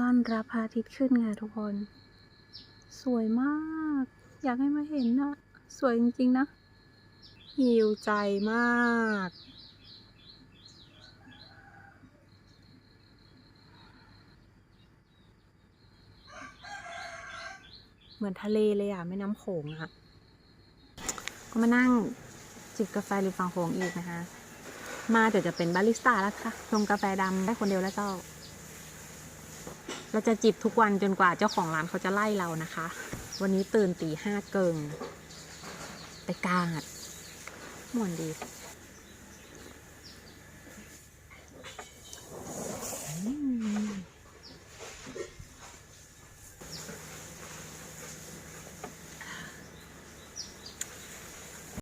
รับพระอาทิตย์ขึ้นไงทุกคน สวยมาก อยากให้มาเห็นนะ สวยจริง ๆ นะ หิวใจมาก เหมือนทะเลเลยอะแม่น้ำโขงอะก็มานั่งจิบกาแฟริมฝั่งโขงอีกนะคะ มาเดี๋ยวจะเป็นบาริสต้าแล้วค่ะชงกาแฟดำได้คนเดียวแล้วเจ้า เราจะจิบทุกวันจนกว่าเจ้าของร้านเขาจะไล่เรานะคะ วันนี้ตื่นตีห้าเกิง ไปกาดม่วนดี